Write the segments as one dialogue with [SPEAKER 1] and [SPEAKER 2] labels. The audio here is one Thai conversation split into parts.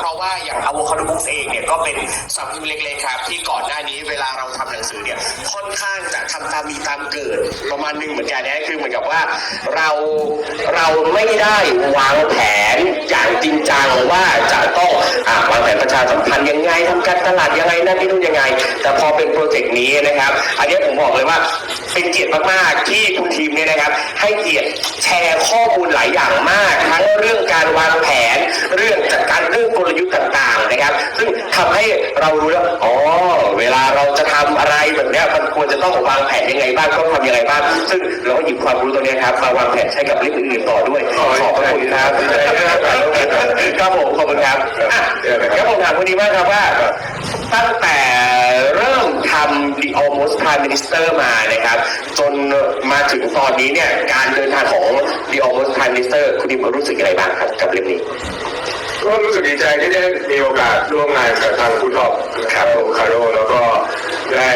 [SPEAKER 1] เพราะว่าอย่าง Avocado Books เองเนี่ยก็เป็นสำนักพิมพ์เล็กๆครับ ที่ก่อนหน้านี้เวลาเราทำหนังสือเนี่ยค่อนข้างจะทำตามมีตามเกิดประมาณหนึงเหมือนกันนะคือเหมือนกับว่าเราเราไม่ได้วางแผนอย่างจริงจังว่าจะต้องอ่าวางแผนประชาสัมพันธ์ยังไงทำการตลาดยังไงนั่นนี่นู่นยังไง แต่พอเป็นโปรเจกต์นี้นะครับ อันนี้ผมบอกเลยว่าเป็นเกียรติมากๆที่คุณทีมเนี่ยนะครับ ให้เกียรติแชร์ข้อมูลหลายอย่างมากทั้งเรื่องการ เรารู้แล้วอ๋อเวลาเราจะทำอะไรแบบเนี้ยมันควรจะต้องวางแผนยังไงบ้างต้องทำยังไงบ้างซึ่งเราก็หยิบความรู้ตรงเนี้ยครับมาวางแผนใช้กับเรื่องอื่นๆต่อด้วยขอบพระคุณครับครับผมขอบคุณครับอะครับผมถามคุณดีมากครับว่า ตั้งแต่เริ่มทำ The Almost Prime Minister มานะครับ จนมาถึงตอนนี้เนี่ยการเดินทางของ The Almost Prime Minister คุณดิมรู้สึกยังไงบ้างครับกับเรื่องนี้
[SPEAKER 2] ก็รู้สึกดีใจที่ได้มีโอกาสร่วมงานกับทางคุณท็อปครับโอคาโดแล้วก็ได้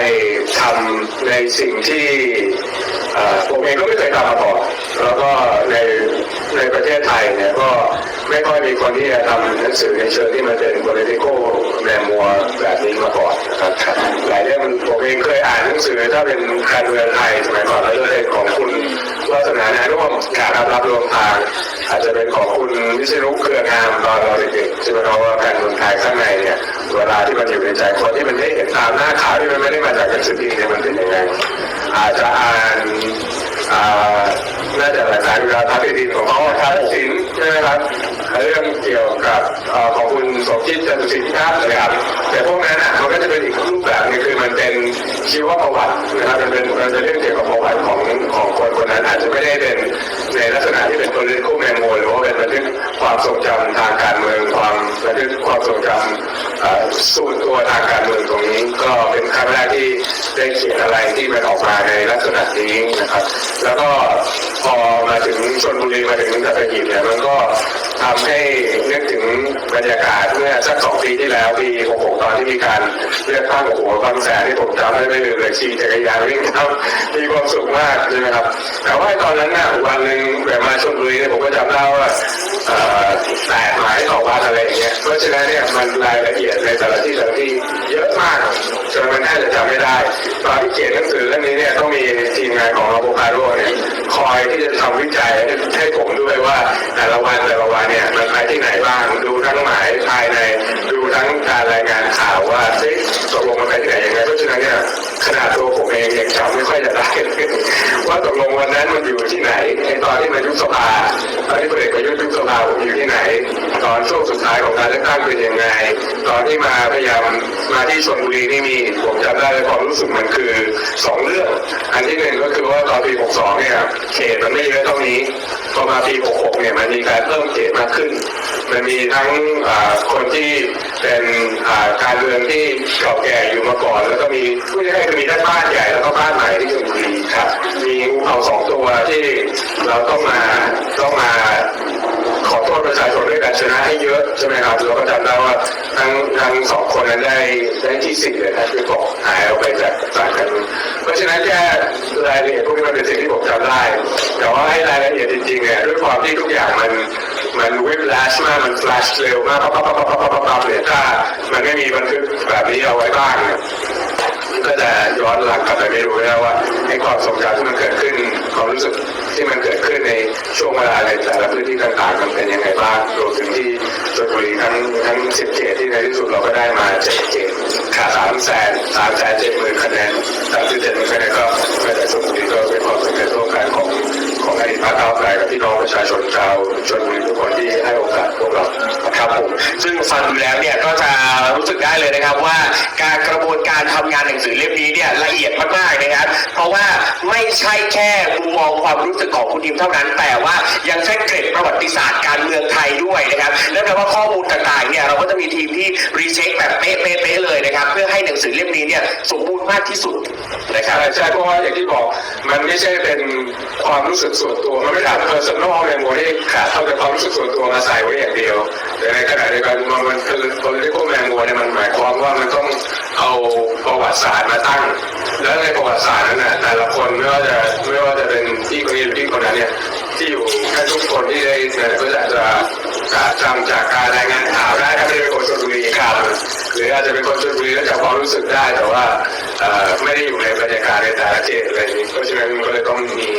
[SPEAKER 2] ทำในสิ่งที่ผมเองก็ไม่เคยทำมาก่อนแล้วก็ในในประเทศไทยเนี่ยก็ไม่ค่อยมีคนที่จะทำหนังสือในเชิงที่มันเป็น political memoir แบบนี้มาก่อนนะครับหลายเรื่องผมเองเคยอ่านหนังสือถ้าเป็นการเมืองไทยสมัยก่อนแล้วเลยของคุณวัฒนานานุ่มการรับรวมทาง อาจจะเป็นของคุณวิศนุเครืองามตอนเราเด็กๆใช่ไหมครับว่าการเมืองไทยข้างในเนี่ยเวลาที่มันอยู่ในใจคนที่มันได้เห็นตามหน้าข่าวที่มันไม่ได้มาจากหนังสือพิมพ์เนี่ยมันเป็นยังไงอาจจะอ่านอ่า น่าจะหลายสายเวลาทักดินของเขาทักสินใช่ไหมครับเรื่องเกี่ยวกับของคุณสมคิดจตุสินครับนะครับ แต่พวกนั้นอะมันก็จะเป็นอีกรูปแบบหนึงคือมันเป็นชีวประวัตินะครับมันเป็นมันเป็นเรื่องเกี่ยวกับประวัติของของคนคนนั้นอาจจะไม่ได้เป็นในลักษณะที่เป็นตัวเล่นคู่แมงโมหรือว่าเป็นบันทึกความทรงจำทางการเมืองความบันทึกความทรงจำส่วนตัวทางการเมืองตรงนี้ก็เป็นครั้งแรกที่ได้เขียนอะไรที่มันออกมาในลักษณะนี้นะครับ แล้วก็ พอมาถึงชนบุรีมาถึงสัตหีบเนี่ยมันก็ทำให้นึกถึงบรรยากาศเมื่อสักสองปีที่แล้วปี66ตอนที่มีการเลือกตั้งโอ้โหบางแสนที่ผมจำได้ไม่ลืมเลยขี่จักรยานวิ่งครับมีความสุขมากใช่ไหมครับแต่ว่าตอนนั้นน่ะวันหนึ่งแบบมาชนบุรีเนี่ยผมก็จำได้ เพราะฉะนั้นเนี่ยมันรายละเอียดในแต่ละที่แต่ละที่เยอะมากจนมันแทบจะจำไม่ได้ตอนที่เขียนหนังสือเรื่องนี้เนี่ยต้องมีทีมงานของอาโบคาโดเนี่ยคอยที่จะทำวิจัยให้ผมด้วยว่าแต่ละวันแต่ละวันเนี่ยมันไปที่ไหนบ้าง ดูทั้งหมายภายในดูทั้งการรายงานข่าวว่าเฮ้ยตกลงมันไปที่ไหนยังไงเพราะฉะนั้นเนี่ยขนาดตัวผมเองยังจำไม่ค่อยจะได้ว่าตกลงวันนั้นมันอยู่ที่ไหนในตอนที่มายุบสภาตอนที่พลเอกประ ยุทธ์ยุบสภาผมอยู่ที่ไหน ตอนช่วงสุดท้ายของการเลือกตั้งเป็นยังไง ตอนที่มาพยายามมาที่ชลบุรีนี่มีผมจำได้เลยความรู้สึกมันคือสองเรื่อง อันที่หนึ่งก็คือว่าตอนปี 62 เนี่ยเขตมันไม่เยอะเท่านี้พอมาปี 66 เนี่ยมันมีการเพิ่มเขตมากขึ้น มันมีทั้งคนที่เป็นการเมืองที่เก่าแก่อยู่มาก่อน แล้วก็มีผู้ที่ให้คือมีทั้งบ้านใหญ่แล้วก็บ้านใหม่ที่ชลบุรีครับ มีงูเห่าสองตัวที่เราต้องมาต้องมา ชนด้วยการชนะให้เยอะใช่ไหมครับเราก็จำได้ว่าทั้งทั้งสองคนนั้นได้ได้ที่สี่เลยนะคือบอกหายออกไปจากจากกันเพราะฉะนั้นแค่รายละเอียดพวกนี้มันเป็นสิ่งที่ผมจำได้ แต่ว่าให้รายละเอียดจริงๆเนี่ยด้วยความที่ทุกอย่างมันมันวิบแลชมากมันแฟลชเร็วมากปั๊บปั๊บปั๊บปั๊บปั๊บปั๊บเนี่ยถ้ามันไม่มีบันทึกแบบนี้เอาไว้บ้างเนี่ย ก็จะย้อนหลังกลับไปไม่รู้แล้วว่าไอ้ความทรงจำที่มันเกิดขึ้นความรู้สึกที่มันเกิดขึ้นในช่วงเวลาในแต่ละพื้นที่ต่างๆมันเป็นยังไงบ้างรวมถึงที่ชลบุรีทั้งทั้งสิบเขตที่ในที่สุดเราก็ได้มาเจ็ดเขตค่ะสามแสนสามแสนเจ็ดหมื่นคะแนนสามสิบเจ็ดหมื่นคะแนนก็มาจากชลบุรีก็เป็นความสำเร็จร่วมกันของของอดีตพรรคก้าวไกลกับพี่น้องประชาชนชาวชลบุรีทุกคนที่ให้โอกาสพวกเรา
[SPEAKER 1] ครับผมซึ่งฟังดูแล้วเนี่ยก็จะรู้สึกได้เลยนะครับว่าการกระบวนการทำงานหนังสือเล่มนี้เนี่ยละเอียดมากๆนะครับ เพราะว่าไม่ใช่แค่มุมมองความรู้สึกของคุณทีมเท่านั้น แต่ว่ายังใช้เกร็ดประวัติศาสตร์การเมืองไทยด้วยนะครับนั่นแปลว่าข้อมูลต่างๆเนี่ยเราก็จะมีทีมที่รีเช็คแบบเป๊ะๆๆเลยนะครับ เพื่อให้หนังสือเล่มนี้เนี่ยสมบูรณ์มากที่สุดนะครับ
[SPEAKER 2] ใช่ใช่เพราะว่าอย่างที่บอกมันไม่ใช่เป็นความรู้สึกส่วนตัวมันไม่ได้เพอร์ซันอลในโมที่เอาแต่ความรู้สึกส่วนตัวมาใส่ไว้อย่างเดียวแต่ในขณะเดียวกันมันมันคือ political memo เนี่ยมันหมายความว่ามันต้องเอาประวัติศาสตร์มาตั้ง แล้วในประวัติศาสตร์นั้นน่ะแต่ละคนไม่ว่าจะไม่ว่าจะเป็นที่คนนี้หรือที่คนนั้นเนี่ยที่อยู่แค่ทุกคนที่ได้เนี่ยก็จะจะจำจากการรายงานข่าวได้ถ้าไม่เป็นคนชลบุรีครับหรืออาจจะเป็นคนชลบุรีแล้วจำความรู้สึกได้แต่ว่าไม่ได้อยู่ในบรรยากาศในแต่ละเขตอะไรนี้เพราะฉะนั้นมันก็เลยต้องมี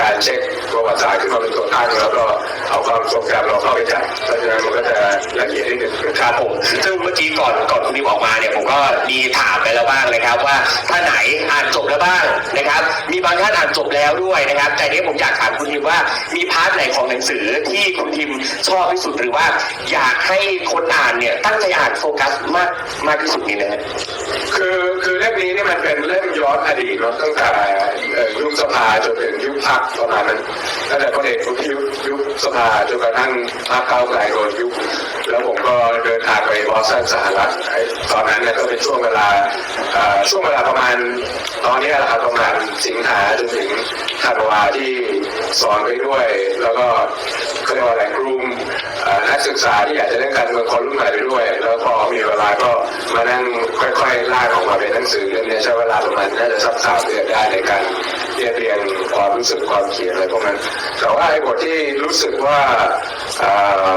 [SPEAKER 2] การเช็คประวัติศาสตร์ขึ้นมาเป็นตัวตั้งแล้วก็เอาความทรงจำเราเข้าไปจับเพราะฉะนั้นมันก็จะละเอียดนิดหนึ่ง
[SPEAKER 1] ครับผมซึ่งเมื่อกี้ก่อนก่อนคุณนิวออกมาเนี่ยผมก็มีถามไปแล้วบ้างนะครับว่าท่านไหนอ่านจบแล้วบ้างนะครับ มีบางท่านอ่านจบแล้วด้วยนะครับแต่เนี้ผมอยากถามคุณทิมว่ามีพาร์ทไหนของหนังสือที่คุณทิมชอบที่สุดหรือว่า อยากให้คนอ่านเนี่ยตั้งใจอ่านโฟกัสมากมากที่สุดนี่นะฮะ
[SPEAKER 2] คือคือเล่มนี้เนี่ยมันเป็นเล่มย้อนอดีตเนาะตั้งแต่ยุคสภาจนถึงยุคพรรคประมาณนั้นตั้งแต่พลเอกประยุทธ์ยุคสภาจนกระทั่งพรรคก้าไกลโดนยุบแล้วผมก็เดินทางไปบอสตันสหรัฐตอนนั้นเนี่ยก็เป็นช่วงเวลาช่วงเวลาประมาณตอนนี้แหละครับประมาณสิงหาจนถึงธันวาที่ สอนไปด้วย แล้วก็เขาเรียกว่าอะไรกลุ่มนักศึกษาที่อยากจะเล่นการเมืองคนรุ่นใหม่ไปด้วย แล้วพอมีเวลาก็มานั่งค่อยๆลากออกมาเป็นหนังสือเล่มนี้ใช้เวลาประมาณน่าจะสักสามเดือนได้ในการ เรียบเรียงความรู้สึกความเขียนอะไรพวกนั้นแต่ว่าไอ้บทที่รู้สึกว่าอ่อ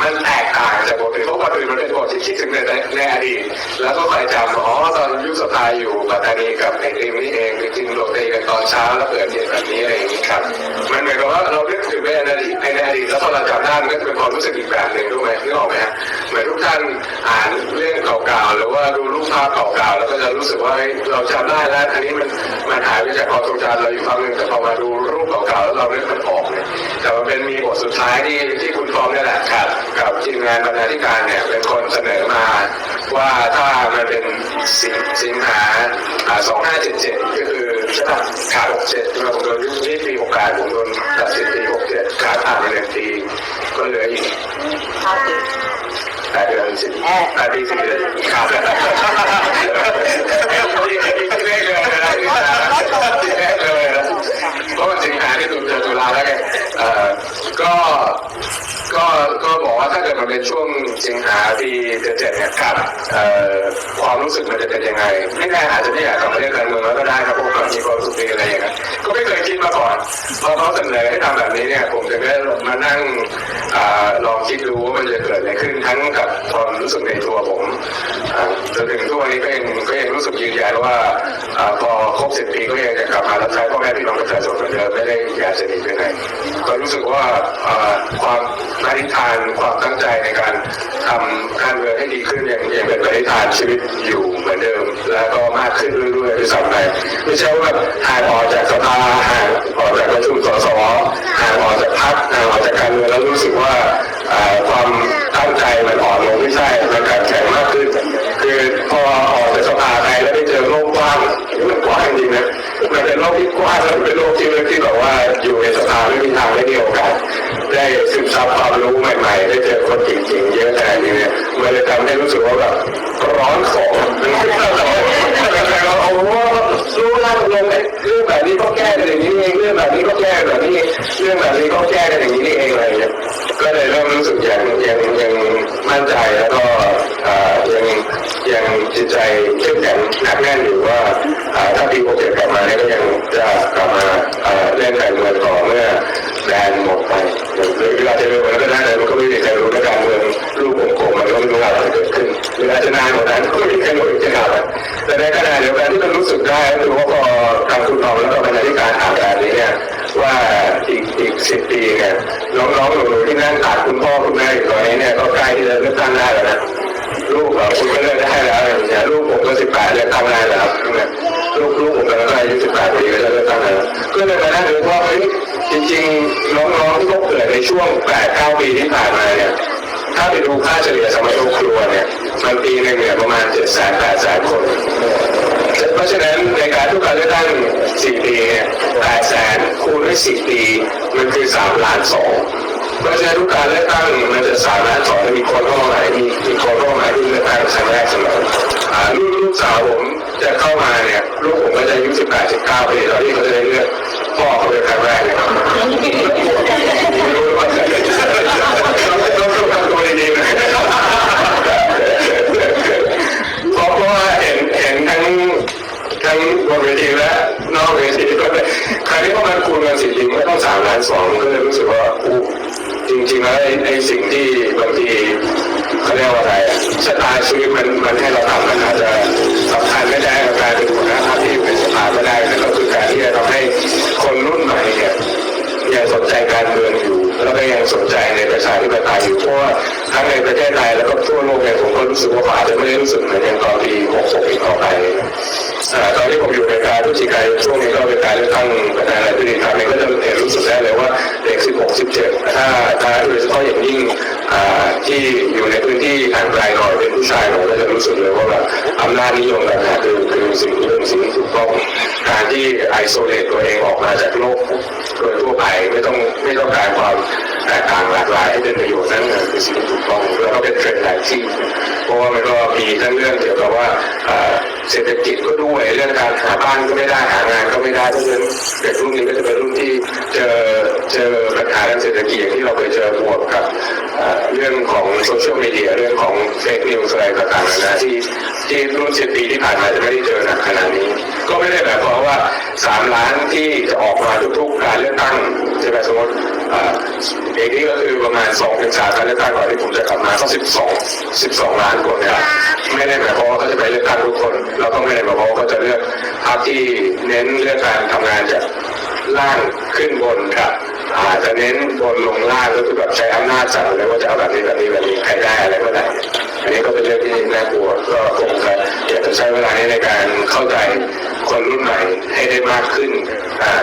[SPEAKER 2] มันแตกต่างจากบทอื่นเพราะบทอื่นมันเป็นบทที่คิดถึงในในอดีตแล้วก็คอยจำอ๋อตอนยุคสภาอยู่ปัตตานีกับไอ้ติมนี่เองไปกินโรตีกันตอนเช้าแล้วเกิดเหตุแบบนี้อะไรอย่างนี้ครับ ดีตในอดีตแล้วพอเราจำได้มันก็จะเป็นความรู้สึกอีกแบบหนึ่งรู้ไหมนึกออกไหมฮะเหมือนทุกท่านอ่านเรื่องเก่าๆหรือว่าดูรูปภาพเก่าๆแล้วก็จะรู้สึกว่าเราจำได้แล้วอันนี้มันมันหายไปจากความทรงจำเราอยู่ครั้งหนึ่งแต่พอมาดูรูปเก่าๆแล้วเราเลือกมันออกเนี่ยแต่มันเป็นมีบทสุดท้ายที่ที่คุณฟองนี่แหละครับกับทีมงานบรรณาธิการเนี่ยเป็นคนเสนอมาว่าถ้ามันเป็นสิงสิงหาสองห้าเจ็ดเจ็ดก็คือใช่ป่ะขาดเจ็ดผมโดนยุคนี้ เลขเลยนะเพราะมันสิงหาที่ตุลาตุลาแล้วไงเอ่อก็ก็ก็ บอกว่าถ้าเกิดมันเป็นช่วงสิงหาปีเจ็ดเนี่ยครับความรู้สึกมันจะเป็นยังไง ไม่แน่อาจจะไม่อยากกลับมาเล่นการเมืองแล้วก็ได้ครับเพราะว่ามีความสุขดีอะไรอย่างเงี้ยก็ไม่เคยคิดมาก่อนพอเขาเสนอให้ทำแบบนี้เนี่ย ผมถึงได้มานั่งอลองคิดดูว่ามันจะเกิดอะไรขึ้นทั้งกับความรู้สึกในตัวผมจนถึงทุกวันนี้ก็ยังก็ยังรู้สึกยืนยันว่าอพอครบสิบปีก็ยังจะกลับมารับใช้พ่อแม่พี่น้องประชาชนเหมือนเดิมไม่ได้อยากจะหนีไปไหนก็รู้สึกว่าความปฏิฐานความตั้งใจในการทำการเมืองให้ดีขึ้นยังยังเป็นปฏิฐานชีวิตอยู่เหมือนเดิม แล้วก็มากขึ้นเรื่อยๆด้วยซ้ำไปไม่ใช่ว่าหายออกจากสภา ก้กันอย่างนี้เองเรื่องแบบนี้ก็แก้แบบนี้เรื่องแบบนี้ก็แก้กันอย่างนี้นี่เองอะไรเนี่ยก็เลยเริ่มรู้สึกยังยังยังมั่นใจแล้วก็อ่ายังยังจิตใจเข้มแข็งหนักแน่นอยู่ว่าอ่าถ้าปีโปรเจกต์กลับมาเนี่ยก็ยังจะกลับมาอ่าเล่นการเมืองต่อเมื่อแดนหมดไปหรือเวลาจะเร็วกว่านั้นก็ได้แต่มันก็ไม่มีใครรู้ในการเมืองรูปวงกลมมันก็ไม่รู้อะไรเกิดขึ้นเวลาจะนานกว่านั้นก็ไม่มีใครรู้จะนานแต่ในขณะเดียวกันที่มันรู้สึกได้คือว่าพอทางคุณทองแล้วก็บรรณาธิการอ่านแบบนี้เนี่ยว่าอีกอีก สิบปีเนี่ยน้องๆหนูๆที่นั่งขาดคุณพ่อคุณแม่อยู่ตอนนี้เนี่ยก็ใกล้ที่จะเลือกตั้งได้แล้วนะลูกเราคุณก็เลิกได้แล้วอย่างเงี้ยลูกผมก็สิบแปดเลือกตั้งได้แล้วเนี่ยลูกลูกผมกำลังอายุสิบแปดปีก็จะเลือกตั้งแล้วก็เลยมานั่งดูว่าเฮ้ยจริงๆน้องๆที่เขาเกิดในช่วงแปดเก้าปีที่ผ่านมาเนี่ยถ้าไปดูค่าเฉลี่ยสมัยครัวเนี่ยมันปีหนึ่งเนี่ยประมาณเจ็ดแสนแปดแสนคน เพราะฉะนั้นในการทุกการเลือกตั้งสี่ปี นคูณด้วยสี่ปีมันคือสามล้านสองเพราะฉะนั้นทุกการเลือกตั้งมันจะสามารถสอนให้มีคนเข้ามาใหม่มีมีคนเข้ามาใหม่ที่เลือกตั้งครั้งแรกเสมออ่าลูกลูกสาวผมจะเข้ามาเนี่ยลูกผมก็จะอายุสิบแปดสิบเก้าปีตอนที่เขาจะได้เลือกพ่อเขาเป็นครั้งแรกนะครับไม่รู้ว่าต้องต้องทำตัวดีๆนะเพราะว่าเห็นเห็นทั้งทั้งบนเวทีและามล้านสองก็เลยรู้สึกว่าอู้จริงๆแล้วไอ้สิ่งที่บางทีเขาเรียกว่าอะไรอะชะตาชีวิตมันมันให้เราทำมันอาจจะสำคัญไม่ได้กับการเป็นหัวหน้าพรรคที่อยู่ในสภาไม่ได้นั่นก็คือการที่จะทำให้คนรุ่นใหม่เนี่ยยังสนใจการเมืองอยู่ แล้วก็ยังสนใจในประชาธิปไตยอยู่เพราะว่าทั้งในประเทศไทยแล้วก็ทั่วโลกเนี่ยผมก็รู้สึกว่าผมอาจจะไม่ได้รู้สึกเหมือนอย่างตอนปี66อีกต่อไปตอนที่ผมอยู่ในการพฤศจิกายนช่วงนี้ก็เป็นการเลือกตั้งประธานาธิบดีครั้งนี้ก็จะเห็น สึกได้เลยว่าเด็ก 16 17 ถ้าถ้าโดยเฉพาะอย่างยิ่งที่อยู่ในพื้นที่ห่างไกลหน่อยเป็นผู้ชายหน่อยก็จะรู้สึกเลยว่าแบบอำนาจนิยมแบบนี้คือคือสิ่งที่เป็นสิ่งที่ถูกต้องการที่ไอโซเลตตัวเองออกมาจากโลกโดยทั่วไปไม่ต้องไม่ต้องการความแตกต่างหลากหลายให้เป็นประโยชน์นั่นคือสิ่งที่ถูกต้องแล้วก็เป็นเทรนด์หลายที่เพราะว่ามันก็มีทั้งเรื่องเกี่ยวกับว่าเศรษฐกิจก็ด้วยเรื่องการหาบ้านก็ไม่ได้หางาน ไม่ได้เพราะฉะนั้นเด็กรุ่นนี้ก็จะเป็นรุ่นที่เจอเจอปัญหาทางเศรษฐกิจอย่างที่เราเคยเจอบวกกับเรื่องของโซเชียลมีเดียเรื่องของเฟซนิวส์อะไรต่างๆนะที่ที่รุ่นสิบปีที่ผ่านมาจะไม่ได้เจอหนักขนาดนี้ ก็ไม่ได้แบบความว่าสามล้านที่จะออกมาทุกๆการเลือกตั้งใช่ไหมสมมติเอ่อเอกนี่ก็คือประมาณ2ถึง3การเลือกตั้งก่อนที่ผมจะกลับมาก็12 12 ล้านคนเนี่ยไม่ได้หมายความว่าเขาจะไปเลือกตั้งทุกคนเราต้องไม่ได้หมายความว่าเขาจะเลือกพรรคที่เน้นเรื่องการทำงานจากล่างขึ้นบนครับอาจจะเน้นบนลงล่างก็คือแบบใช้อำนาจสั่งเลยว่าจะเอาแบบนี้แบบนี้แบบนี้ใครได้อะไรเมื่อไหร่ อันนี้ก็เป็นเรื่องที่น่ากลัวก็คงจะอยากจะใช้เวลานี้ในการเข้าใจคนรุ่นใหม่ให้ได้มากขึ้น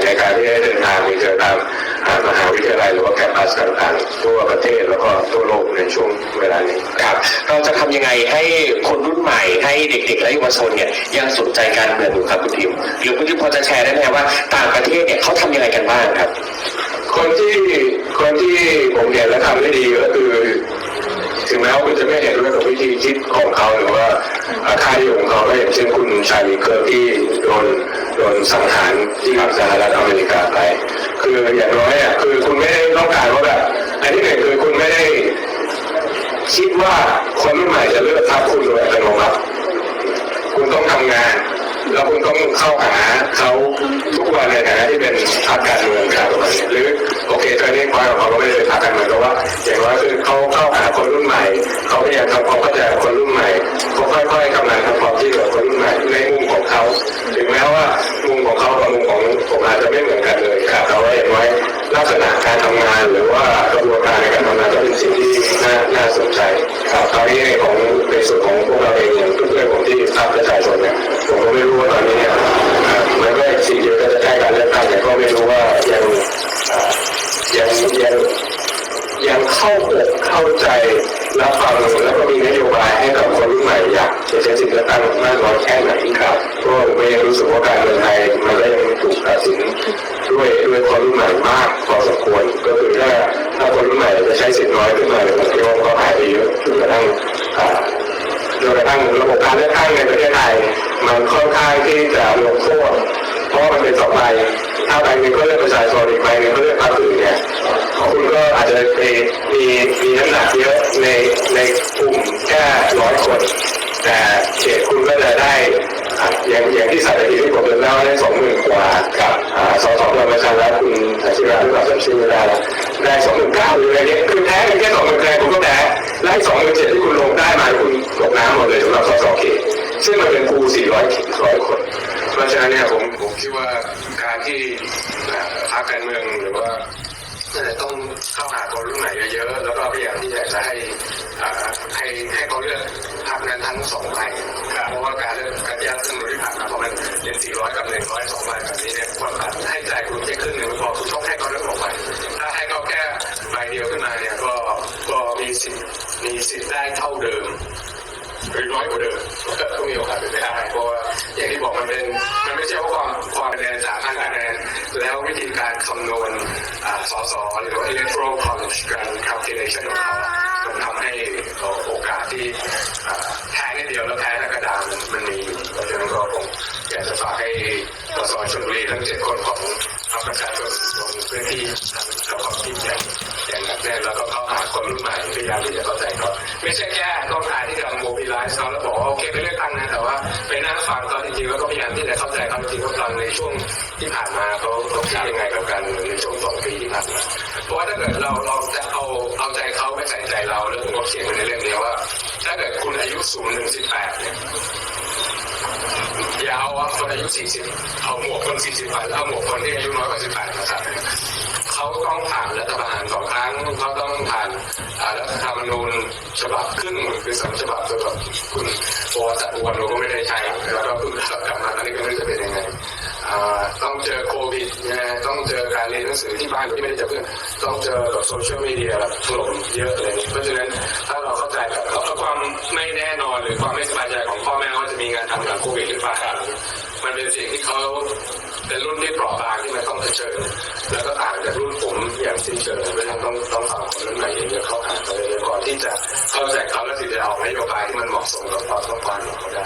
[SPEAKER 2] ในการที่ได้เดินทางไปเจอตามอ่ามหาวิทยาลัยหรือว่าแคมปัสต่างๆทั่วประเทศแล้วก็ทั่วโลกในช่วงเวลานี้
[SPEAKER 1] ครับเราจะทำยังไงให้คนรุ่นใหม่ให้เด็กๆและเยาวชนเนี่ยยังสนใจการเมืองอยู่ครับคุณทิมหรือคุณทิมพอจะแชร์ได้ไหมว่าต่างประเทศเนี่ยเขาทำยังไงกันบ้างครับ
[SPEAKER 2] คนที่คนที่ผมเห็นและทำได้ดีก็คือ ถึงแม้ว่าคุณจะไม่เห็นด้วยกับวิธีคิดของเขาหรือว่าอาค่านิยมของเขาก็อย่างเช่นคุณชายลีเกอร์ที่โดนโดนสังหารที่สหรัฐอเมริกาไป คืออย่างน้อยอะคือคุณไม่ได้ต้องการว่าแบบอันที่หนึ่งคือคุณไม่ได้คิดว่าคนรุ่นใหม่จะเลือกทับคุณโดยอัตโนมัติคุณต้องทำงาน แล้วคุณต้องเข้าหาเขาทุกวันในฐานะที่เป็นพรรคการเมืองครับหรือโอเคตอนนี้ความของเขาไม่ได้เป็นพรรคการเมืองแต่ว่าอย่างน้อยคือเขาเข้าหาคนรุ่นใหม่เขาพยายามทำความเข้าใจคนรุ่นใหม่เขาค่อยๆกำลังทำความที่กับคนรุ่นใหม่ในมุมของเขาถึงแม้ว่ามุมของเขากับมุมของผมอาจจะไม่เหมือนกันเลยครับแต่ว่าอย่างน้อย ลักษณะการทำงานหรือว่ากระบวนการในการทำงานก็เป็นสิ่งที่น่าน่าสนใจครับตอนนี้ในของในส่วนของพวกเราเองอย่างเพื่อนๆผมที่ทราบประชาชนเนี่ยผมก็ไม่รู้ว่าตอนนี้เนี่ยาชนอีกใบหนึ่งก็เลือกพรรคอื่นเนี่ยคุณก็อาจจะมีมีมีน้ำหนักเยอะในในกลุ่มแค่ร้อยคน แต่เขตคุณก็จะได้อย่างอย่างที่สัตหีบที่ผมเล่าได้สองหมื่นกว่ากับอ่าสสพลังประชารัฐคุณอาชิราหรือเปล่าจำชื่อไม่ได้แล้วได้สองหมื่นเก้าหรืออะไรเงี้ยคือแพ้กันแค่สองหมื่นแนนคุณก็แพ้และสองหมื่นเจ็ดที่คุณลงได้มาคุณตกน้ำหมดเลยสำหรับสสเขตซึ่งมันเป็นครูสี่ร้อยร้อยคน ราะฉะนั้นเนี่ยผมผมคิดว่าการที่พรรคการเมืองหรือว่าจะต้องเข้าหาคนรุ่นใหม่เยอะๆ แล้วก็พยายามที่อยากจะให้ให้ให้เขาเลือกพรรคนั้นทั้งสองใบเพราะว่าการเลือกการแยกรัฐธรรมนูญที่ผ่านมาเพราะมันเป็น 400 กับ 100 สองใบแบบนี้เนี่ยความให้ใจคุณแค่ครึ่งหนึ่งพอคุณต้องให้เขาเลือกสองใบถ้าให้เขาแค่ใบเดียวขึ้นมาเนี่ยก็ก็มีสิทธิ์มีสิทธิ์ได้เท่าเดิม หรือน้อยกว่าเดิมก็มีโอกาสเป็นไปได้เพราะว่าอย่างที่บอกมันเป็นมันไม่ใช่ว่าความความคะแนนจากคะแนนแล้ววิธีการคำนวณอ่าสสหรือว่า electoral college การ calculation ของเขามันทำให้โอกาสที่แพ้นิดเดียวแล้วแพ้ในกระดานมันมีอยู่เพราะฉะนั้นก็คงอยากจะฝากให้สสชลบุรีทั้งเจ็ดคนของพรรคประชาชนลงพื้นที่ทำเราความคิดอย่าง อย่างหนักแน่นแล้วก็เข้าหาคนรุ่นใหม่พยายามที่จะเข้าใจเขาไม่ใช่แค่ต้องการที่จะโมบิลไลซ์เขาแล้วบอกว่าโอเคไปเลือกตั้งนะแต่ว่าไปนั่งฟังเขาจริงๆแล้วก็พยายามที่จะเข้าใจเขาจริงๆว่าตอนในช่วงที่ผ่านมาเขาเขาคิดยังไงกับการเมืองในช่วงสองปีที่ผ่านมาเพราะว่าถ้าเกิดเราเราจะเอาเอาใจเขาไม่ใส่ใจเราแล้วผมก็เขียนไว้ในเรื่องนี้ว่า ถ้าเกิดคุณอายุสูงถึงสิบแปดเนี่ยอย่าเอาว่าคนอายุสี่สิบเอาหมวกคนสี่สิบไปแล้วเอาหมวกคนที่อายุน้อยกว่าสิบแปดมาใส่ เขาต้องผ่านรัฐประหารสองครั้งเขาต้องผ่านรัฐธรรมนูญฉบับครึ่งคือสองฉบับฉบับคุณปวสัตุวันโนก็ไม่ได้ใช้แล้วก็เพิ่งกลับมาอันนี้ก็ไม่รู้จะเป็นยังไงต้องเจอโควิดนะต้องเจอการเรียนหนังสือที่บ้านที่ไม่ได้เจอเพื่อนต้องเจอกับโซเชียลมีเดียแบบถล่มเยอะเลยเพราะฉะนั้นถ้าเราเข้าใจแบบความไม่แน่นอนหรือความไม่สบายใจของพ่อแม่ว่าจะมีงานทำหลังโควิดหรือเปล่ามันเป็นสิ่งที่เขา แต่รุ่นที่เปราะบางที่มันต้องเผชิญแล้วก็ต่างจากรุ่นผมอย่างสิ้นเชิงเพราะฉะนั้นต้องต้องฟังคนรุ่นใหม่เยอะๆเข้าหาเขาเลยก่อนที่จะเข้าใจเขาและถึงจะออกนโยบายที่มันเหมาะสมกับความต้องการของเขาได้